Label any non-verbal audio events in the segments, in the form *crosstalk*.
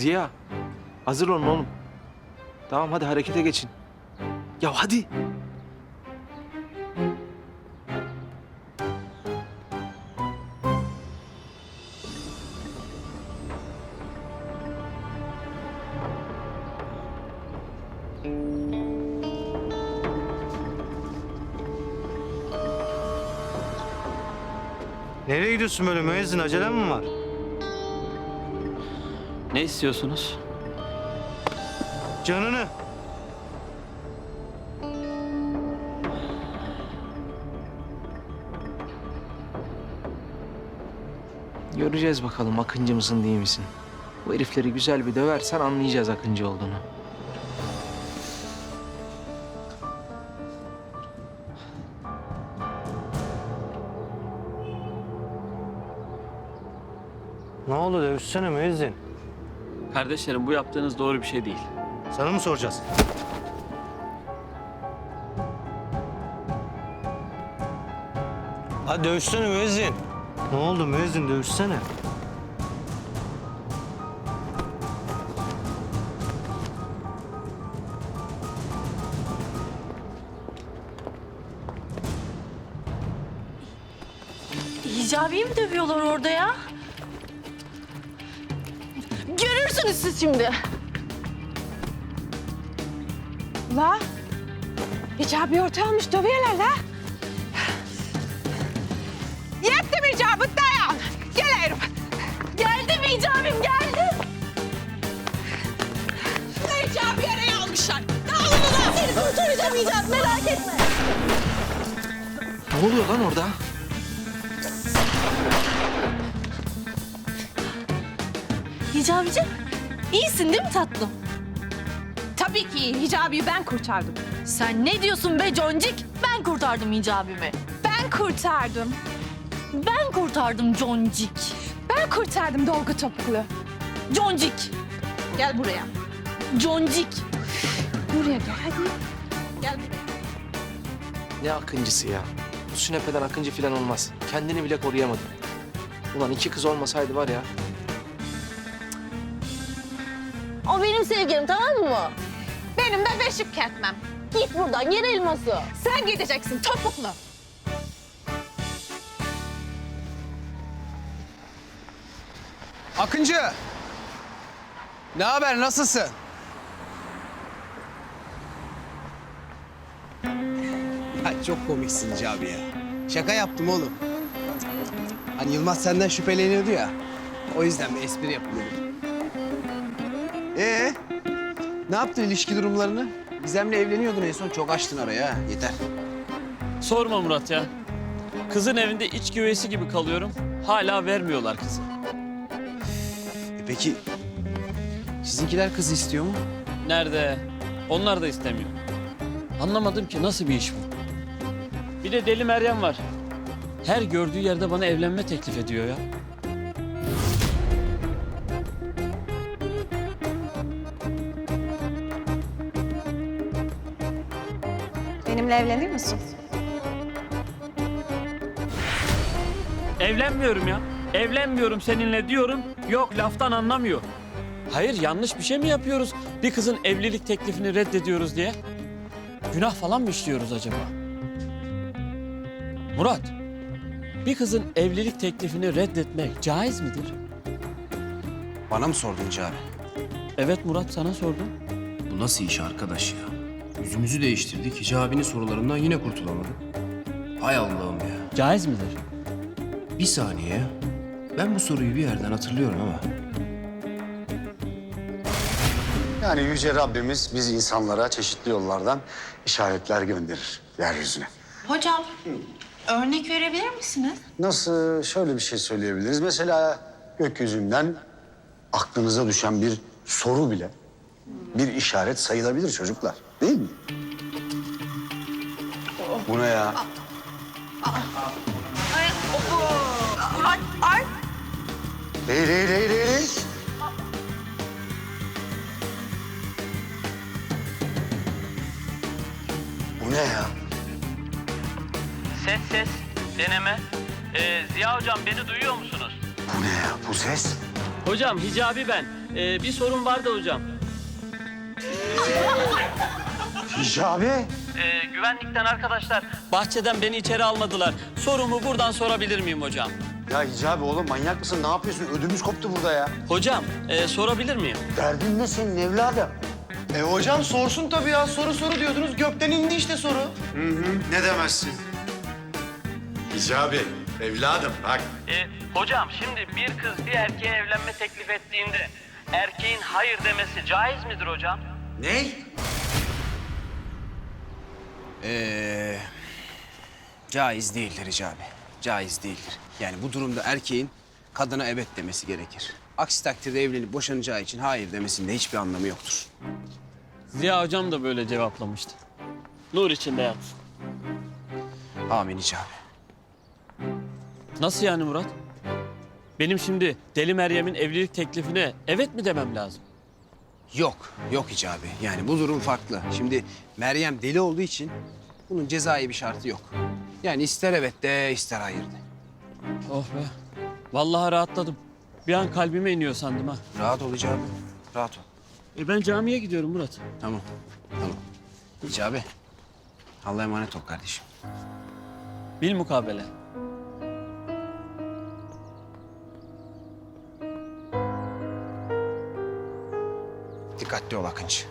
Ziya, hazır olun oğlum. Tamam hadi harekete geçin. Ya hadi. Nereye gidiyorsun böyle müezzin? Acelen mi var? Ne istiyorsunuz? Canını. Göreceğiz bakalım Akıncı mısın değil misin? Bu herifleri güzel bir döversen anlayacağız Akıncı olduğunu. Ne oldu dövüşsene müezzin? Kardeşlerim bu yaptığınız doğru bir şey değil. Sana mı soracağız? Hadi dövüşsene müezzin. Ne oldu müezzin dövüşsene. Hicabi'yi mi dövüyorlar orada ya? Görürsünüz siz şimdi. La. Hicabi ortaya almış dövüyorlar la. Yettim icabı dayan. Gelirim. Geldim Hicabim geldim. Hicabi yere almışlar. Dağılın ulan. Seni Hicab merak etme. Ne oluyor lan orada? Hicabicim iyisin değil mi tatlım? Tabii ki Hicabi'yi ben kurtardım. Sen ne diyorsun be Concik? Ben kurtardım Hicabimi. Ben kurtardım. Ben kurtardım Concik. Ben kurtardım dolgu topuklu. Concik. Gel buraya. Concik. Buraya gel hadi. Gel buraya. Ne Akıncısı ya? Bu sünepeden Akıncı falan olmaz. Kendini bile koruyamadı. Ulan iki kız olmasaydı var ya. O benim sevgilim tamam mı? Benim de beşik ketmem. Git buradan yer elması. Sen gideceksin topuklu. Akıncı! Ne haber, nasılsın? Ha, çok komiksin Cabi ya. Şaka yaptım oğlum. Hani Yılmaz senden şüpheleniyordu ya. O yüzden bir espri dedim. Ee, ne yaptın ilişki durumlarını? Gizem'le evleniyordun en son. Çok açtın araya ha. Yeter. Sorma Murat ya. Kızın evinde iç güveysi gibi kalıyorum. Hala vermiyorlar kızı. E peki, sizinkiler kızı istiyor mu? Nerede? Onlar da istemiyor. Anlamadım ki nasıl bir iş bu. Bir de deli Meryem var. Her gördüğü yerde bana evlenme teklif ediyor ya. Benimle evlenir misin? Evlenmiyorum ya. Evlenmiyorum seninle diyorum. Yok laftan anlamıyor. Hayır yanlış bir şey mi yapıyoruz? Bir kızın evlilik teklifini reddediyoruz diye. Günah falan mı işliyoruz acaba? Murat, bir kızın evlilik teklifini reddetmek caiz midir? Bana mı sordun Cabi? Evet Murat sana sordum. Bu nasıl iş arkadaş ya? Yüzümüzü değiştirdik. Hicabi'nin sorularından yine kurtulamadık. Hay Allah'ım ya. Caiz midir? Bir saniye. Ben bu soruyu bir yerden hatırlıyorum ama. Yani Yüce Rabbimiz biz insanlara çeşitli yollardan işaretler gönderir yeryüzüne. Hocam, örnek verebilir misiniz? Nasıl şöyle bir şey söyleyebiliriz. Mesela gökyüzünden aklınıza düşen bir soru bile bir işaret sayılabilir çocuklar. Değil mi? Bu ne ya? Değil, değil, değil, değil, değil. Bu ne ya? Ses ses deneme. Ee, Ziya hocam beni duyuyor musunuz? Bu ne ya? Bu ses? Hocam Hicabi ben. Ee, bir sorun vardı hocam. *laughs* Hicabi. Ee, güvenlikten arkadaşlar bahçeden beni içeri almadılar. Sorumu buradan sorabilir miyim hocam? Ya Hicabi oğlum manyak mısın? Ne yapıyorsun? Ödümüz koptu burada ya. Hocam e, sorabilir miyim? Derdin ne senin evladım? E hocam sorsun tabii ya. Soru soru diyordunuz. Gökten indi işte soru. Ne demezsin? Hicabi, evladım bak. E, hocam şimdi bir kız bir erkeğe evlenme teklif ettiğinde erkeğin hayır demesi caiz midir hocam? Ne? Ee, caiz değildir Hicabi. Caiz değildir. Yani bu durumda erkeğin kadına evet demesi gerekir. Aksi takdirde evlenip boşanacağı için hayır demesinde hiçbir anlamı yoktur. Ziya hocam da böyle cevaplamıştı. Nur içinde yatsın. Amin Hicabi. Nasıl yani Murat? Benim şimdi Deli Meryem'in evlilik teklifine evet mi demem lazım? Yok, yok Hicabi. Yani bu durum farklı. Şimdi Meryem deli olduğu için bunun cezai bir şartı yok. Yani ister evet de ister hayır de. Oh be. Vallahi rahatladım. Bir an kalbime iniyor sandım ha. Rahat ol Hicabi. Rahat ol. E ben camiye gidiyorum Murat. Tamam, tamam. Hicabi, Allah'a emanet ol kardeşim. Bil mukabele. Dikkatli ol Akıncı.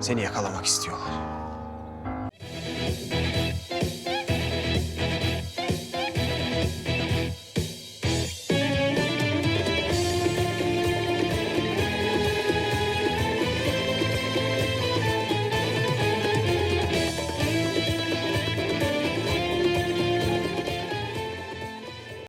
Seni yakalamak istiyorlar.